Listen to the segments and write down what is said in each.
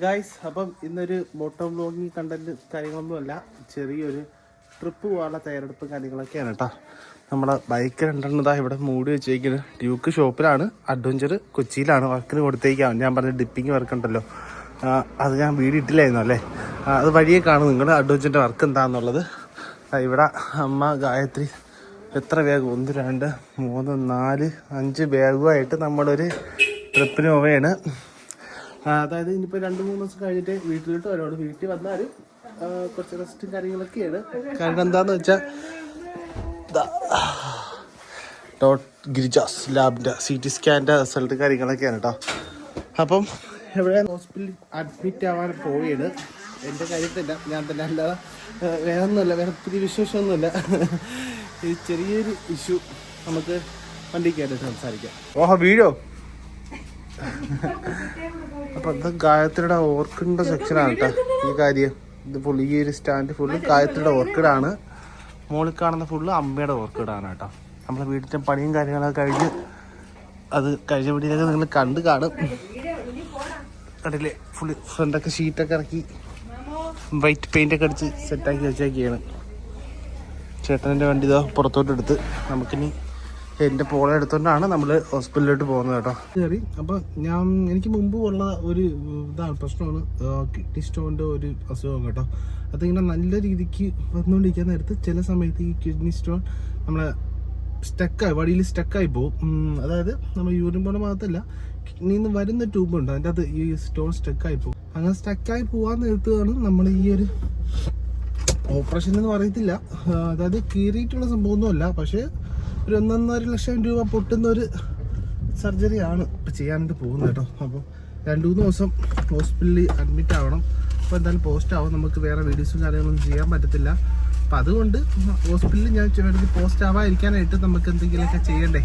Guys അപ്പം ഇന്നൊരു motto vlogging content കാര്യങ്ങളൊന്നുമല്ല. ചെറിയൊരു ട്രിപ്പ് പോകാനുള്ള തയ്യാറെടുപ്പ് കാര്യങ്ങളൊക്കെയാണ് കേട്ടോ. നമ്മുടെ ബൈക്ക് രണ്ടെണ്ണതാ ഇവിടെ മൂടി വെച്ചേക്കുന്നത് ഡ്യൂക്ക് ഷോപ്പിലാണ് അഡ്വഞ്ചർ കൊച്ചിയിലാണ് വർക്കിന് കൊടുത്തേക്കാം ഞാൻ പറഞ്ഞ ഡിപ്പിങ് വർക്ക് ഉണ്ടല്ലോ. അത് ഞാൻ വീട് ഇട്ടില്ലായിരുന്നു അല്ലേ? അത് വഴിയെ കാണും. നിങ്ങൾ അഡ്വഞ്ചറിന്റെ വർക്ക് എന്താണെന്നുള്ളത് ഇവിടെ അമ്മ ഗായത്രി എത്ര ബാഗ് ഒന്ന് രണ്ട് മൂന്ന് നാല് അഞ്ച് ബാഗുമായിട്ട് നമ്മളൊരു ട്രിപ്പിന് പോവുകയാണ്. അതായത് ഇനിയിപ്പോൾ രണ്ട് മൂന്ന് ദിവസം കഴിഞ്ഞിട്ട് വീട്ടിലോട്ട് വരുള്ളൂ വീട്ടിൽ വന്നാലും കുറച്ച് റെസ്റ്റും കാര്യങ്ങളൊക്കെയാണ്. കാരണം എന്താന്ന് വെച്ചാൽ ഡോട്ട് ഗിരിജാസ് ലാബിന്റെ സി ടി സ്കാന്റെ റിസൾട്ട് കാര്യങ്ങളൊക്കെയാണ് കേട്ടോ അപ്പം എവിടെ ഹോസ്പിറ്റലിൽ അഡ്മിറ്റ് ആവാൻ പോവുകയാണ്. എന്റെ കാര്യത്തില്ല ഞാൻ തന്നെ അല്ലാതെ വേറെ ഒന്നുമല്ല വേറെ പുതിയ വിശേഷമൊന്നുമില്ല. ഈ ചെറിയൊരു ഇഷ്യൂ നമുക്ക് വണ്ടിക്കായിട്ട് കയറി സംസാരിക്കാം. ഓഹോ വീഴോ? അപ്പൊ ഇത് ഗായത്രിയുടെ ഓർക്കിഡിന്റെ സെക്ഷനാണ് കേട്ടോ ഈ കാര്യം. ഇത് ഫുള്ള് ഈ ഒരു സ്റ്റാൻഡ് ഫുള്ള് ഗായത്രിയുടെ ഓർക്കിഡാണ്. മുകളിൽ കാണുന്ന ഫുള്ള് അമ്മയുടെ ഓർക്കിഡാണ് കേട്ടോ നമ്മളെ വീട്ടിലെ പണിയും കാര്യങ്ങളൊക്കെ കഴിഞ്ഞ് അത് കഴിഞ്ഞ വീട്ടിലൊക്കെ നിങ്ങൾ കണ്ട് കാണും. കണ്ടില്ലേ? ഫുള്ള് ഫ്രണ്ടൊക്കെ ഷീറ്റൊക്കെ ഇറക്കി വൈറ്റ് പെയിന്റ് ഒക്കെ അടിച്ച് സെറ്റാക്കി വെച്ചേക്കാണ് ചേട്ടന്റെ വണ്ടി ഇതാ പുറത്തോട്ടെടുത്ത് നമുക്കിനി എന്റെ പോളെ എടുത്തോണ്ടാണ് നമ്മൾ ഹോസ്പിറ്റലിലോട്ട് പോകുന്നത് കേട്ടോ. കയറി അപ്പോൾ ഞാൻ എനിക്ക് മുമ്പ് ഉള്ള ഒരു ഇതാണ് പ്രശ്നമാണ്. കിഡ്നി സ്റ്റോണിന്റെ ഒരു അസുഖം കേട്ടോ. അതിങ്ങനെ നല്ല രീതിക്ക് വന്നുകൊണ്ടിരിക്കാൻ നേരത്ത് ചില സമയത്ത് ഈ കിഡ്നി സ്റ്റോൺ നമ്മളെ സ്റ്റക്കായി വടിയിൽ സ്റ്റക്കായി പോകും അതായത് നമ്മൾ യൂറിൻ പോണ മാത്രമല്ല കിഡ്നിയിൽ നിന്ന് വരുന്ന ട്യൂബ് ഉണ്ട്. അതിന്റെ അത് ഈ സ്റ്റോൺ സ്റ്റക്കായി പോകും അങ്ങനെ സ്റ്റക്കായി പോകാൻ നേരത്താണ് നമ്മൾ ഈ ഒരു ഓപ്പറേഷൻ എന്ന് പറയത്തില്ല. അതായത് കീറിയിട്ടുള്ള സംഭവമൊന്നുമല്ല. പക്ഷേ ഒരു ഒന്നൊന്നര ലക്ഷം രൂപ പൊട്ടുന്ന ഒരു സർജറി ആണ് ഇപ്പം ചെയ്യാനായിട്ട് പോകുന്നത് കേട്ടോ. അപ്പോൾ രണ്ട് മൂന്ന് ദിവസം ഹോസ്പിറ്റലിൽ അഡ്മിറ്റ് ആവണം. അപ്പോൾ എന്തായാലും പോസ്റ്റ് ആവും. നമുക്ക് വേറെ വീഡിയോസും കാര്യങ്ങളൊന്നും ചെയ്യാൻ പറ്റത്തില്ല. അപ്പം അതുകൊണ്ട് ഹോസ്പിറ്റലിൽ ഞാൻ വേണമെങ്കിൽ പോസ്റ്റ് ആവാതിരിക്കാനായിട്ട് നമുക്ക് എന്തെങ്കിലുമൊക്കെ ചെയ്യണ്ടേ?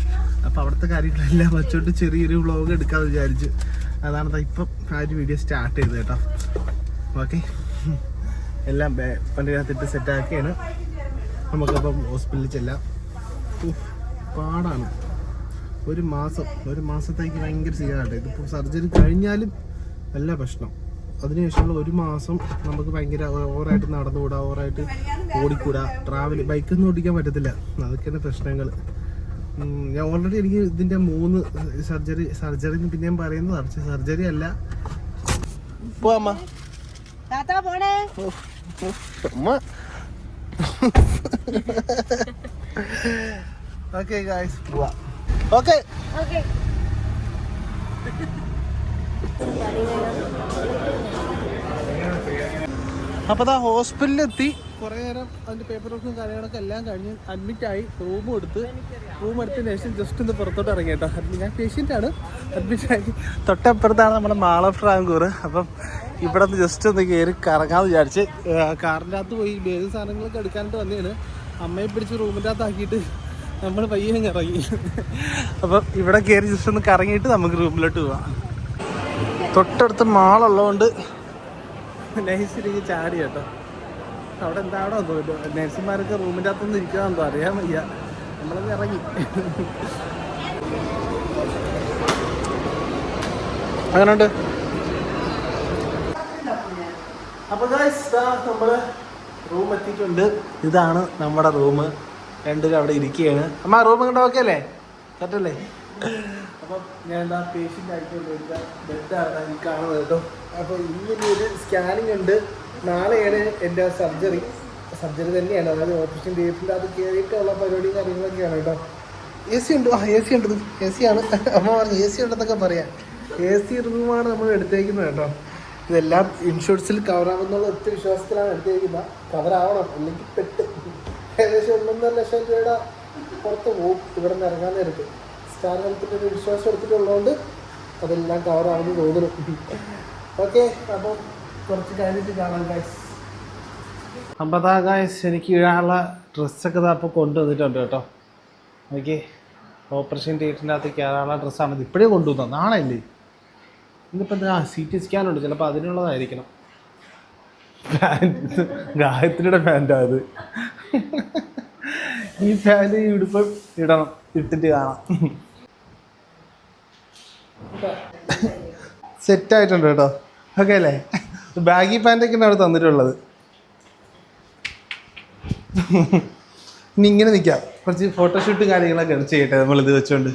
അപ്പോൾ അവിടുത്തെ കാര്യങ്ങളെല്ലാം വെച്ചോണ്ട് ചെറിയൊരു വ്ളോഗ് എടുക്കാമെന്ന് വിചാരിച്ച് അതാണ് ഇപ്പം ആ ഒരു വീഡിയോ സ്റ്റാർട്ട് ചെയ്തത് കേട്ടോ. ഓക്കെ എല്ലാം പണ്ടിനകത്തിട്ട് സെറ്റാക്കിയാണ് നമുക്കപ്പം ഹോസ്പിറ്റലിൽ ചെല്ലാം. പാടാണ്. ഒരു മാസം ഒരു മാസത്തേക്ക് ഭയങ്കര ചെയ്യാറുണ്ട് ഇതിപ്പോൾ സർജറി കഴിഞ്ഞാലും നല്ല പ്രശ്നം. അതിനുശേഷമുള്ള ഒരു മാസം നമുക്ക് ഭയങ്കര ഓവറായിട്ട് നടന്നുകൂടാ ഓവറായിട്ട് ഓടിക്കൂടാ. ട്രാവൽ ബൈക്കൊന്നും ഓടിക്കാൻ പറ്റത്തില്ല. അതൊക്കെയാണ് പ്രശ്നങ്ങൾ ഞാൻ ഓൾറെഡി എനിക്ക് ഇതിന്റെ മൂന്ന് സർജറി സർജറി പിന്നെയും പറയുന്നതാണ് സർജറി അല്ല. പോവാമ്മ അമ്മ. ഓക്കെ ഗായ്സ് പോവാ ഓക്കെ ഓക്കെ അപ്പോൾ ദാ ഹോസ്പിറ്റലിൽ എത്തി കുറേ നേരം അതിന്റെ പേപ്പർ വർക്കും കാര്യങ്ങളൊക്കെ എല്ലാം കഴിഞ്ഞ് അഡ്മിറ്റ് ആയി. റൂം എടുത്ത്. റൂം എടുത്തതിന് ശേഷം ജസ്റ്റ് ഒന്ന് പുറത്തോട്ട് ഇറങ്ങി കേട്ടോ. ഞാൻ പേഷ്യന്റ് ആണ്. അഡ്മിറ്റ് ആയി. തൊട്ടപ്പുറത്താണ് നമ്മുടെ മാള ഫ്രാങ്കൂർ അപ്പം ഇവിടെ നിന്ന് ജസ്റ്റ് ഒന്ന് കയറി കറങ്ങാമെന്ന് വിചാരിച്ച് കാറിന്റെ അകത്ത് പോയി ബേഗ് സാധനങ്ങളൊക്കെ എടുക്കാനായിട്ട് വന്നതാണ് അമ്മയെ പിടിച്ച് റൂമിന്റെ അകത്ത് ആക്കിയിട്ട് നമ്മൾ പയ്യെ ഇറങ്ങി. അപ്പം ഇവിടെ കയറി ജസ്റ്റ് ഒന്ന് കറങ്ങിയിട്ട് നമുക്ക് റൂമിലോട്ട് പോവാം. തൊട്ടടുത്ത് മാളുള്ളതുകൊണ്ട് നൈസിലേക്ക് ചാടി കേട്ടോ. അവിടെ എന്താണോ തോന്നുന്നു. നേഴ്സുമാരൊക്കെ റൂമിന്റെ അകത്തൊന്നും ഇരിക്കാമെന്തോ അറിയാൻ വയ്യ. നമ്മളൊന്ന് ഇറങ്ങി. അങ്ങനെയുണ്ട് അപ്പോൾ നമ്മൾ റൂം എത്തിയിട്ടുണ്ട്. ഇതാണ് നമ്മുടെ റൂം. രണ്ടുപേരും അവിടെ ഇരിക്കുകയാണ്. അമ്മ റൂം കണ്ട ഓക്കെ അല്ലേ? കറക്റ്റല്ലേ അപ്പം ഞാൻ എന്താ പേഷ്യന്റ് ആയിക്കൊണ്ട് കാണുന്നത് കേട്ടോ. അപ്പോൾ ഇങ്ങനെ ഒരു സ്കാനിങ് ഉണ്ട്. നാളെയാണ് എന്റെ സർജറി സർജറി തന്നെയാണ്. അതായത് ഓപ്പറേഷൻ തിയേറ്ററിൽ അത് കയറിയിട്ടുള്ള പരിപാടിയും കാര്യങ്ങളൊക്കെയാണ് കേട്ടോ. എ സി ഉണ്ട്. ആ എ സി ഉണ്ട്. എ സി ആണ്. അമ്മ പറഞ്ഞു എ സി ഉണ്ടെന്നൊക്കെ പറയാം. എ സി റൂമാണ് നമ്മൾ എടുത്തേക്കുന്നത് കേട്ടോ. ഇതെല്ലാം ഇൻഷുറൻസിൽ കവറാവുന്നുള്ള ഒത്തിരി വിശ്വാസത്തിലാണ് എടുത്തേക്കുന്നത്. കവറാവണം അല്ലെങ്കിൽ പെട്ട് ഏകദേശം ഒന്നൊന്നര ലക്ഷം രൂപയുടെ പുറത്ത് പോകും. ഇവിടെ നിന്ന് ഇറങ്ങാൻ നേരത്ത്. സ്റ്റാർ ഹെൽത്തിന്റെ ഒരു വിശ്വാസം എടുത്തിട്ടുള്ളതുകൊണ്ട് അതെല്ലാം കവർ കവറാണെന്ന് തോന്നുന്നു. ഓക്കെ അപ്പം കുറച്ച് കഴിഞ്ഞിട്ട് കാണാം ഗൈസ് അമ്പതാ അതാ ഗൈസ് എനിക്ക് ഇടാനുള്ള ഡ്രസ്സൊക്കെ അപ്പോൾ കൊണ്ടുവന്നിട്ടുണ്ട് കേട്ടോ. ഓക്കെ ഓപ്പറേഷൻ തിയേറ്ററിന്റെ അകത്ത് കയറാനുള്ള ഡ്രസ്സാണ് ഇപ്പോഴേ കൊണ്ടുവന്നത് നാളെ അല്ലേ? ഇന്നിപ്പോൾ എന്താ സി ടി സ്കാനുണ്ട് ചിലപ്പോൾ അതിനുള്ളതായിരിക്കണം. പാന്റ് ഗായത്രിയുടെ പാന്റാ അത്. ഈ ഫാന് ഈ ഉടുപ്പ് ഇടണം ഇട്ടിട്ട് കാണാം. സെറ്റായിട്ടുണ്ട് കേട്ടോ. ഓക്കെ അല്ലേ? ബാഗി പാന്റൊക്കെയാണ് അവിടെ തന്നിട്ടുള്ളത്. ഇനി ഇങ്ങനെ നിൽക്കാം കുറച്ച് ഫോട്ടോഷൂട്ടും കാര്യങ്ങളൊക്കെ ചെയ്യട്ടെ ഇത് വെച്ചോണ്ട്.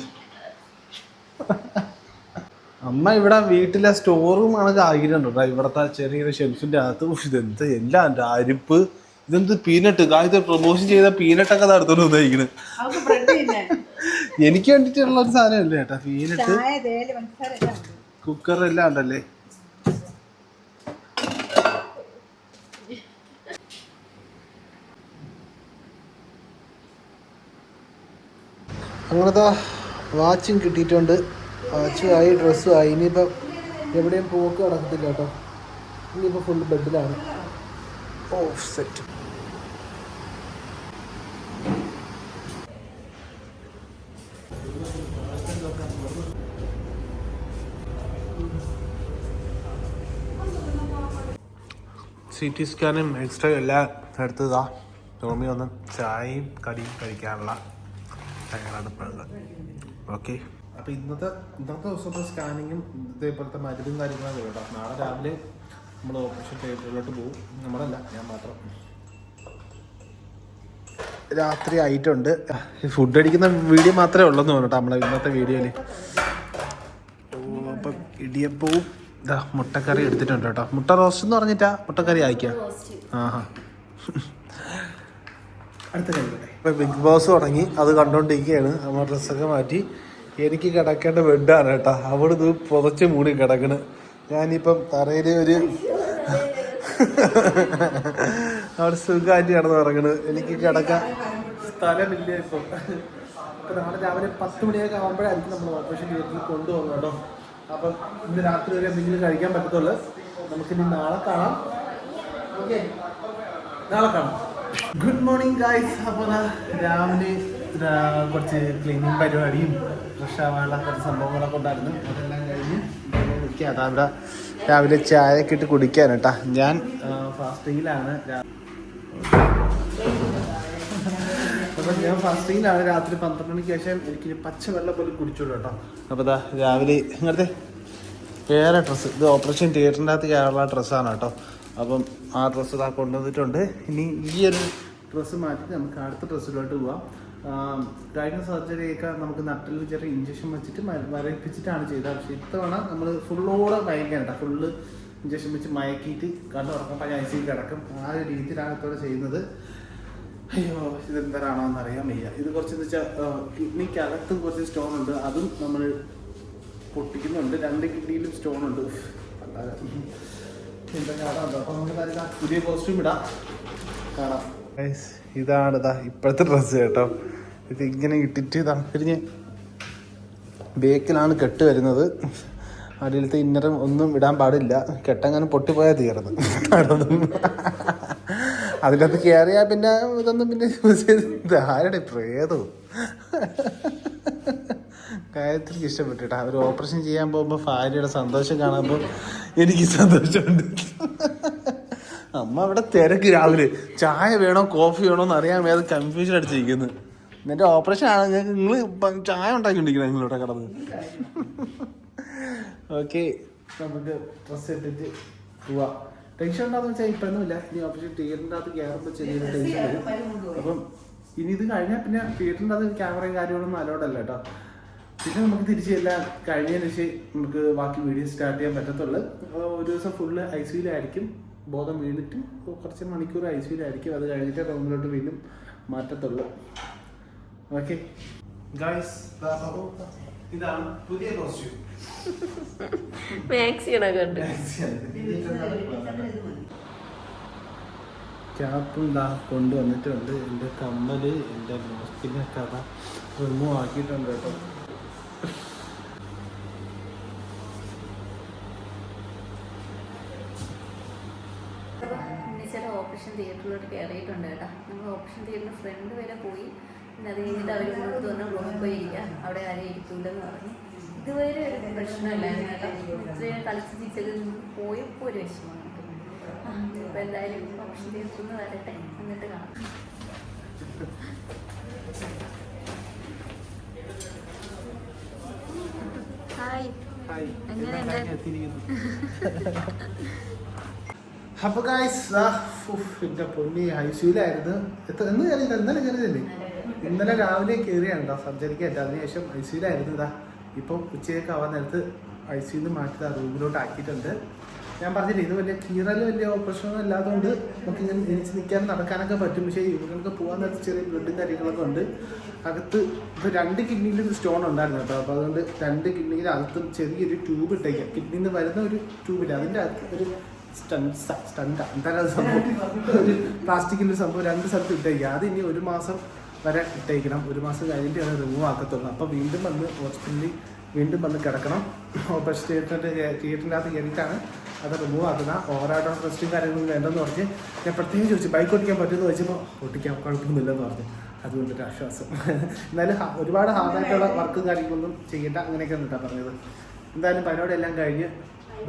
അമ്മ ഇവിടെ വീട്ടിലെ സ്റ്റോർ റൂം ആണ് ആഗ്രഹം കേട്ടോ ഇവിടുത്തെ ചെറിയൊരു ഷെൽഫിന്റെ അകത്ത് ഇതെന്ത്? എല്ലാം ഉണ്ട് അരിപ്പ്. ഇതെന്ത് പീനട്ട് കാലത്ത് പ്രൊമോഷൻ ചെയ്ത പീനട്ടൊക്കെ നടത്തോണ്ട് വന്നിരിക്കണ് എനിക്ക് വേണ്ടിട്ടുള്ള ഒരു സാധനമല്ലേ ചേട്ടാ പീനട്ട് കുക്കർ എല്ലാം ഉണ്ടല്ലേ? അങ്ങനത്തെ വാച്ചും കിട്ടിയിട്ടുണ്ട്. വാച്ചും ആയി ഡ്രസ്സും ആയി. ഇനിയിപ്പം എവിടെയും പോക്ക് നടക്കത്തില്ല കേട്ടോ. ഇനിയിപ്പോൾ ഫുൾ ബെഡിലാണ് ഓ സെറ്റ് സി ടി സ്കാനും എക്സ്റേ എല്ലാം എടുത്തതാ ടോമി ഒന്ന് ചായയും കടിയും കഴിക്കാനുള്ള തയ്യാറെടുപ്പുണ്ട് ഓക്കെ അപ്പോൾ ഇന്നത്തെ ഇന്നത്തെ ദിവസത്തെ സ്കാനിങ്ങും ഇതേപോലത്തെ മരുന്നും കാര്യങ്ങളാണ് കേട്ടോ. നാളെ രാവിലെ നമ്മൾ ഓപ്പറേഷൻ തിയേറ്ററിലോട്ട് പോകും നമ്മളല്ല ഞാൻ മാത്രം. രാത്രി ആയിട്ടുണ്ട്. ഫുഡ് അടിക്കുന്ന വീഡിയോ മാത്രമേ ഉള്ളെന്ന് തോന്നുന്നു നമ്മളെ ഇന്നത്തെ വീഡിയോയിൽ അപ്പം ഇടിയപ്പവും ഇതാ മുട്ടക്കറി എടുത്തിട്ടുണ്ട് കേട്ടോ. മുട്ട റോസ്റ്റ് എന്ന് പറഞ്ഞിട്ടാ മുട്ടക്കറി ആയിക്കാം? ആഹാ. അടുത്ത ഇപ്പം ബിഗ് ബോസ് തുടങ്ങി. അത് കണ്ടോണ്ടിരിക്കുകയാണ് നമ്മൾ ഡ്രസ്സൊക്കെ മാറ്റി. എനിക്ക് കിടക്കേണ്ട ബെഡാണ് കേട്ടോ. അവിടെ ഇത് പുതച്ച് മൂടി കിടക്കണ്. ഞാനിപ്പം തറയിൽ ഒരു അവിടെ സുഖമായിട്ട് കിടന്ന് ഇറങ്ങണ് എനിക്ക് കിടക്കാൻ സ്ഥലമില്ല ഇപ്പം. നാളെ രാവിലെ പത്ത് മണിയൊക്കെ ആകുമ്പോഴായിരിക്കും നമ്മൾ ഓപ്പറേഷൻ തിയേറ്ററിൽ കൊണ്ടുപോകുന്നത് കേട്ടോ. അപ്പം ഇന്ന് രാത്രി വരെ എന്തെങ്കിലും കഴിക്കാൻ പറ്റത്തുള്ളൂ. നമുക്കിനി നാളെ കാണാം. ഓക്കെ നാളെ കാണാം. ഗുഡ് മോർണിംഗ് ഗായ്സ് അപ്പോൾ രാവിലെ കുറച്ച് ക്ലീനിങ് പരിപാടിയും ഫ്രഷ് ആവാനുള്ള കുറച്ച് സംഭവങ്ങളൊക്കെ ഉണ്ടായിരുന്നു. അതെല്ലാം നിൽക്കുക അതാ ഇവിടെ രാവിലെ ചായയൊക്കെ ഇട്ട് കുടിക്കാൻ കേട്ടാ. ഞാൻ ഫാസ്റ്റിങ്ങിലാണ് അപ്പം ഞാൻ ഫാസ്റ്റിങ്ങിലാണ് രാത്രി പന്ത്രണ്ട് മണിക്ക് ശേഷം എനിക്ക് പച്ചവെള്ളം പോലും കുടിച്ചോളൂ കേട്ടോ. അപ്പോൾ ഇതാ രാവിലെ ഇങ്ങനത്തെ വേറെ ഡ്രസ്സ്. ഇത് ഓപ്പറേഷൻ തിയേറ്ററിന്റെ അകത്ത് കയറുള്ള ഡ്രസ്സാണ് കേട്ടോ. അപ്പം ആ ഡ്രസ്സ് ഇതാ കൊണ്ടുവന്നിട്ടുണ്ട്. ഇനി ഈ ഒരു ഡ്രസ്സ് മാറ്റി നമുക്ക് അടുത്ത ഡ്രസ്സിലോട്ട് പോവാം. സർജറി സർജറിയൊക്കെ നമുക്ക് നട്ടിൽ ചെറിയ ഇഞ്ചക്ഷൻ വെച്ചിട്ട് മര- മരവിപ്പിച്ചിട്ടാണ് ചെയ്തത്. പക്ഷേ ഇത്തവണ നമ്മൾ ഫുള്ളോടെ മയക്കേണ്ട ഫുള്ള് ഇഞ്ചക്ഷൻ വെച്ച് മയക്കിയിട്ട് കണ്ടു ഉറക്കം ഐ സി കിടക്കും. ആ ഒരു രീതിയിലാണ് ഇത്തവണ ചെയ്യുന്നത്. അയ്യോ ഇതെന്തരാണോന്ന് അറിയാൻ വയ്യ. ഇത് കുറച്ച് എന്ന് വെച്ചാൽ കിഡ്നിക്ക് അകത്തും കുറച്ച് സ്റ്റോൺ ഉണ്ട്. അതും നമ്മൾ പൊട്ടിക്കുന്നുണ്ട്. രണ്ട് കിഡ്നിയിലും സ്റ്റോൺ ഉണ്ട്. എന്താ കാണാം അപ്പൊ നമുക്ക് പുതിയ കോസ്റ്റ്യൂം ഇടാം. കാണാം. ഇതാണ് ഇതാ ഇപ്പോഴത്തെ ഡ്രസ്സ് കേട്ടോ. ഇത് ഇങ്ങനെ ഇട്ടിട്ട് ഇതാ തിരിഞ്ഞ് ബേക്കിലാണ് കെട്ട് വരുന്നത്. അടിയിലത്തെ ഇന്നറും ഒന്നും ഇടാൻ പാടില്ല. കെട്ടങ്ങനെ പൊട്ടിപ്പോയാൽ തീർന്ന്. അതിനകത്ത് കയറിയാൽ പിന്നെ ഇതൊന്നും പിന്നെ യൂസ് ചെയ്ത് ആരുടെ പ്രേതവും കാര്യത്തിൽ ഇഷ്ടപ്പെട്ടിട്ടാ. ഒരു ഓപ്പറേഷൻ ചെയ്യാൻ പോകുമ്പോൾ ഭാര്യയുടെ സന്തോഷം കാണുമ്പോൾ എനിക്ക് സന്തോഷമുണ്ട്. അമ്മ അവിടെ തിരക്ക് രാവിലെ. ചായ വേണോ കോഫി വേണോ എന്ന് അറിയാൻ വേറെ കൺഫ്യൂഷൻ അടിച്ചിരിക്കുന്നു. എന്നിട്ട് ഓപ്പറേഷൻ ആണ്. നിങ്ങൾ ചായ ഉണ്ടാക്കിക്കൊണ്ടിരിക്കണം നിങ്ങളിവിടെ കിടന്ന്. ഓക്കെ നമുക്ക് ഡ്രസ് ഇട്ടിട്ട് പോവാം. ടെൻഷൻ ഉണ്ടാന്ന് വെച്ചാൽ ഇപ്പൊന്നുമില്ല. ഇനി ഓപ്പറേഷൻ തിയേറ്ററിന്റെ അകത്ത് കയറുമ്പോൾ ചെറിയൊരു ടെൻഷൻ വരും. അപ്പം ഇനി ഇത് കഴിഞ്ഞാൽ പിന്നെ തിയേറ്ററിന്റെ അകത്ത് ക്യാമറയും കാര്യങ്ങളൊന്നും അലോഡല്ല കേട്ടോ. പിന്നെ നമുക്ക് തിരിച്ച് എല്ലാം കഴിഞ്ഞതിന് ശേഷം നമുക്ക് ബാക്കി വീഡിയോ സ്റ്റാർട്ട് ചെയ്യാൻ പറ്റത്തുള്ളൂ. ഒരു ദിവസം ഫുള്ള് ഐ സിയിലായിരിക്കും ബോധം വീണിട്ട് കുറച്ച് മണിക്കൂർ ഐ സിയിലായിരിക്കും അത് കഴിഞ്ഞിട്ട് റൂമിലോട്ട് വീണ്ടും മാറ്റത്തുള്ളൂ. ഓക്കെ. ഗൈസ് ഇതാണ് പുതിയ കോസ്റ്റ്യൂം മാക്സിയാണ് കണ്ട് ക്യാപ്പും ദാ കൊണ്ടുവന്നിട്ടുണ്ട്. എന്റെ കമ്മൽ എന്റെ മോസ്റ്റിന്റെ കഥ റിമൂവ് ആക്കിയിട്ടുണ്ട് കേട്ടോ. ഉണ്ണിച്ചേട്ടൻ ഓപ്പറേഷൻ തിയേറ്ററിലോട്ട് കയറിയിട്ടുണ്ട് കേട്ടോ. നമ്മൾ ഓപ്പറേഷൻ തിയേറ്ററിന് ഫ്രണ്ട് വരെ പോയി. പിന്നെ അത് കഴിഞ്ഞിട്ട് അവർ മുന്നോട്ട് വന്ന റൂമിൽ പോയി ഇരിക്കുക അവിടെ ആരും ഇരിക്കൂലെന്ന് പറഞ്ഞു. ഇതുവരെ ഒരു പ്രശ്നമില്ലായിരുന്നു കേട്ടോ. ഇത്രയും കളിച്ച് ചിരിച്ചത് പോയപ്പോൾ ഒരു വിഷമം ഇപ്പം എന്തായാലും ഓപ്പറേഷൻ തിയേറ്ററിൽ നിന്ന് വരട്ടെ. എന്നിട്ട് കാണാം. ഹായ് ഹായ് എങ്ങനെയുണ്ട്? എല്ലാം കഴിഞ്ഞ് എത്തിയിരിക്കുന്നു അപ്പൊ ഗായ്സ് എന്റെ പൊന്നി ഐസിയിലായിരുന്നു. എന്ന് കയറിയില്ല ഇന്നലെ കയറിയതല്ലേ? ഇന്നലെ രാവിലെ കയറിയാണ് കേട്ടോ സർജറിക്കായിട്ട് അതിനുശേഷം ഐസിയിലായിരുന്നു ഇതാ ഇപ്പം ഉച്ചയൊക്കെ ആവാൻ നേരത്ത് ഐസിയിൽ നിന്ന് മാറ്റി റൂമിലോട്ട് ആക്കിയിട്ടുണ്ട്. ഞാൻ പറഞ്ഞില്ലേ ഇത് വലിയ കീറൽ വലിയ ഓപ്പറേഷനൊന്നും ഇല്ലാത്തതുകൊണ്ട് നമുക്ക് ഇങ്ങനെ എനിച്ച് നിൽക്കാൻ നടക്കാനൊക്കെ പറ്റും. പക്ഷേ ഇവർക്ക് പോകാൻ നേരത്ത് ചെറിയ ബ്ലഡും കാര്യങ്ങളൊക്കെ ഉണ്ട്. അകത്ത് ഇപ്പോൾ രണ്ട് കിഡ്നിയിലും സ്റ്റോൺ ഉണ്ടായിരുന്നു കേട്ടോ അപ്പോൾ അതുകൊണ്ട് രണ്ട് കിഡ്നിയിൽ അകത്തും ചെറിയൊരു ട്യൂബ് ഇട്ടേക്കാം. കിഡ്നിയിൽ നിന്ന് വരുന്ന ഒരു ട്യൂബില്ല അതിന്റെ അകത്ത് ഒരു അത് സംഭവം? ഒരു സംഭവം രണ്ട് സ്ഥലത്ത് ഇട്ടേക്കുക അത് ഇനി ഒരു മാസം വരെ ഇട്ടേക്കണം. ഒരു മാസം കഴിഞ്ഞിട്ട് അത് റിമൂവ് ആക്കത്തുള്ളൂ. അപ്പോൾ വീണ്ടും വന്ന് ഹോസ്പിറ്റലിൽ വീണ്ടും വന്ന് കിടക്കണം. ഓപ്പറേഷൻ തിയേറ്ററിന്റെ തിയേറ്ററിന്റെ അകത്ത് കയറിയിട്ടാണ് അത് റിമൂവ് ആക്കുന്ന ഓവറായിട്ട് റെസ്റ്റും കാര്യങ്ങളും വേണ്ടെന്ന് പറഞ്ഞ് ഞാൻ പ്രത്യേകം ചോദിച്ചു ബൈക്ക് ഓടിക്കാൻ പറ്റുമെന്ന് ചോദിച്ചപ്പോൾ ഓടിക്കാൻ കുഴപ്പമൊന്നുമില്ലെന്ന് പറഞ്ഞു. അതുകൊണ്ടൊരു ആശ്വാസം. എന്നാലും ഒരുപാട് ഹാർഡായിട്ടുള്ള വർക്കും കാര്യങ്ങളൊന്നും ചെയ്യേണ്ട അങ്ങനെയൊക്കെ കേട്ടോ പറഞ്ഞത്. എന്തായാലും പരിപാടി എല്ലാം കഴിഞ്ഞ്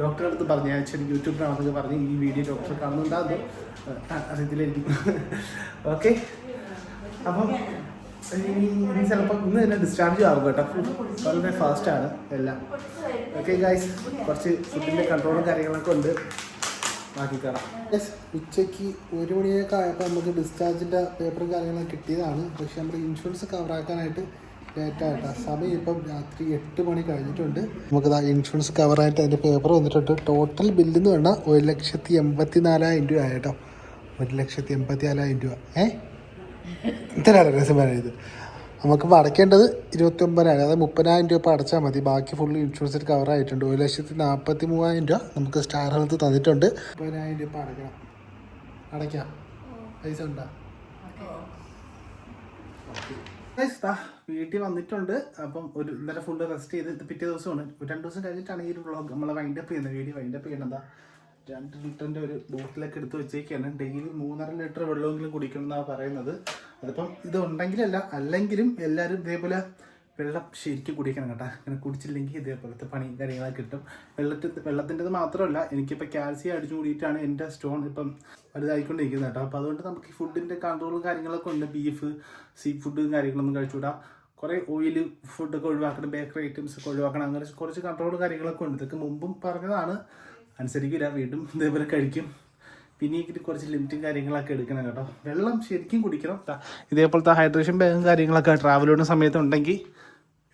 ഡോക്ടറെ അടുത്ത് പറഞ്ഞു ശരി യൂട്യൂബിലാണെന്നൊക്കെ പറഞ്ഞ് ഈ വീഡിയോ ഡോക്ടർ കാണുന്നുണ്ടാകുന്നു അറിയത്തില്ലായിരിക്കും. ഓക്കെ. അപ്പം ചിലപ്പോൾ ഇന്ന് തന്നെ ഡിസ്ചാർജ് ആകും കേട്ടോ. വളരെ ഫാസ്റ്റാണ് എല്ലാം. ഓക്കെ ഗായ്സ് കുറച്ച് ഫുഡിന്റെ കൺട്രോളും കാര്യങ്ങളൊക്കെ ഉണ്ട്. ബാക്കി കാണാം. യെസ് ഉച്ചയ്ക്ക് ഒരു മണിയൊക്കെ ആയപ്പോൾ നമുക്ക് ഡിസ്ചാർജിന്റെ പേപ്പറും കാര്യങ്ങളൊക്കെ കിട്ടിയതാണ്. പക്ഷേ നമ്മുടെ ഇൻഷുറൻസ് കവറാക്കാനായിട്ട് ലേറ്റ് ആയിട്ടാ സമയം ഇപ്പം രാത്രി എട്ട് മണി കഴിഞ്ഞിട്ടുണ്ട്. നമുക്ക് ഇൻഷുറൻസ് കവറായിട്ട് അതിന്റെ പേപ്പർ വന്നിട്ടുണ്ട്. ടോട്ടൽ ബില്ല് എന്ന് പറഞ്ഞാൽ ഒരു ലക്ഷത്തി എൺപത്തി നാലായിരം രൂപ ആയിട്ടോ ഒരു ലക്ഷത്തി എൺപത്തി നാലായിരം രൂപ. ഏ? ഇത്രയാണ് രസം പറയുന്നത്. നമുക്ക് അടയ്ക്കേണ്ടത് ഇരുപത്തി ഒമ്പതിനായിരം അതായത് മുപ്പതിനായിരം രൂപ അടച്ചാൽ മതി. ബാക്കി ഫുൾ ഇൻഷുറൻസിൽ കവർ ആയിട്ടുണ്ട്. ഒരു ലക്ഷത്തി നാൽപ്പത്തി മൂവായിരം രൂപ നമുക്ക് സ്റ്റാർ ഹെൽത്ത് തന്നിട്ടുണ്ട്. മുപ്പതിനായിരം രൂപ അടയ്ക്കണം അടയ്ക്കാം. പൈസ ഉണ്ടോ? വീട്ടിൽ വന്നിട്ടുണ്ട്. അപ്പം ഒരു ഇന്നലെ ഫുൾ റെസ്റ്റ് ചെയ്ത് പിറ്റേ ദിവസമാണ്. ഒരു രണ്ട് ദിവസം കഴിഞ്ഞിട്ടാണ് ഈ ഒരു വ്ളോഗ് നമ്മളെ വൈൻഡപ്പ് ചെയ്യുന്നത്. വീഡിയോ വൈൻഡ് അപ്പ് ചെയ്യണതാ രണ്ട് ലിറ്ററിന്റെ ഒരു ബോട്ടിലൊക്കെ എടുത്ത് വെച്ചേക്കാണ്. ഡെയിലി മൂന്നര ലിറ്റർ വെള്ളമെങ്കിലും കുടിക്കണം എന്നാണ് പറയുന്നത്. അതിപ്പം ഇത് ഉണ്ടെങ്കിലല്ല അല്ലെങ്കിലും എല്ലാവരും ഇതേപോലെ വെള്ളം ശരിക്കും കുടിക്കണം കേട്ടോ. അങ്ങനെ കുടിച്ചില്ലെങ്കിൽ ഇതേപോലത്തെ പണി കാര്യങ്ങളൊക്കെ കിട്ടും. വെള്ളത്തിൽ വെള്ളത്തിന്റെത് മാത്രമല്ല എനിക്കിപ്പോൾ കാൽസ്യം അടിച്ചു കൂടിയിട്ടാണ് എന്റെ സ്റ്റോൺ ഇപ്പം വലുതായിക്കൊണ്ടിരിക്കുന്നത് കേട്ടോ. അപ്പോൾ അതുകൊണ്ട് നമുക്ക് ഈ ഫുഡിന്റെ കൺട്രോളും കാര്യങ്ങളൊക്കെ ഉണ്ട്. ബീഫ് സീ ഫുഡും കാര്യങ്ങളൊന്നും കഴിച്ചുകൂടാ. കുറേ ഓയിൽ ഫുഡൊക്കെ ഒഴിവാക്കണം ബേക്കറി ഐറ്റംസ് ഒക്കെ ഒഴിവാക്കണം. അങ്ങനെ കുറച്ച് കൺട്രോളും കാര്യങ്ങളൊക്കെ ഉണ്ട്. ഇതൊക്കെ മുമ്പും പറഞ്ഞതാണ്. അനുസരിക്കില്ല വീണ്ടും ഇതേപോലെ കഴിക്കും. പിന്നെ ഇതിൽ കുറച്ച് ലിമിറ്റും കാര്യങ്ങളൊക്കെ എടുക്കണം കേട്ടോ. വെള്ളം ശരിക്കും കുടിക്കണം ഇതേപോലത്തെ ഹൈഡ്രേഷൻ ബാഗും കാര്യങ്ങളൊക്കെ ട്രാവൽ ചെയ്യുന്ന സമയത്ത് ഉണ്ടെങ്കിൽ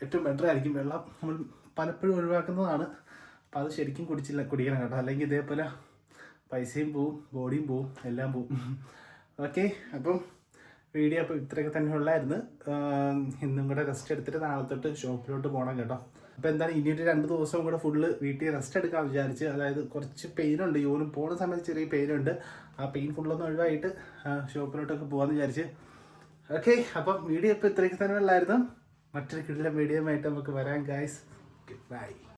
ഏറ്റവും ബെറ്റർ ആയിരിക്കും. വെള്ളം നമ്മൾ പലപ്പോഴും ഒഴിവാക്കുന്നതാണ്. അപ്പോൾ അത് ശരിക്കും കുടിച്ചില്ല കുടിക്കണം കേട്ടോ. അല്ലെങ്കിൽ ഇതേപോലെ പൈസയും പോവും ബോഡിയും പോവും എല്ലാം പോവും. ഓക്കെ അപ്പം വീഡിയോ അപ്പോൾ ഇത്രയൊക്കെ തന്നെ ഉള്ളായിരുന്നു. ഇന്നും കൂടെ റെസ്റ്റ് എടുത്തിട്ട് നാളെ തൊട്ട് ഷോപ്പിലോട്ട് പോകണം കേട്ടോ. അപ്പോൾ എന്താണ് ഇനി ഒരു രണ്ട് ദിവസം കൂടെ ഫുള്ള് വീട്ടിൽ റെസ്റ്റ് എടുക്കാൻ വിചാരിച്ച് അതായത് കുറച്ച് പെയിനുണ്ട് യൂനും പോകുന്ന സമയത്ത് ചെറിയ പെയിനുണ്ട് ആ പെയിൻ ഫുള്ളൊന്നും ഒഴിവായിട്ട് ഷോപ്പിലോട്ടൊക്കെ പോകാമെന്ന് വിചാരിച്ച്. ഓക്കെ അപ്പം വീഡിയോ ഇപ്പോൾ ഇത്രയൊക്കെ തന്നെ ഉള്ളായിരുന്നു. മറ്റൊരു കിടിലം വീഡിയോ ആയിട്ട് നമുക്ക് വരാം ഗായ്സ് ബൈ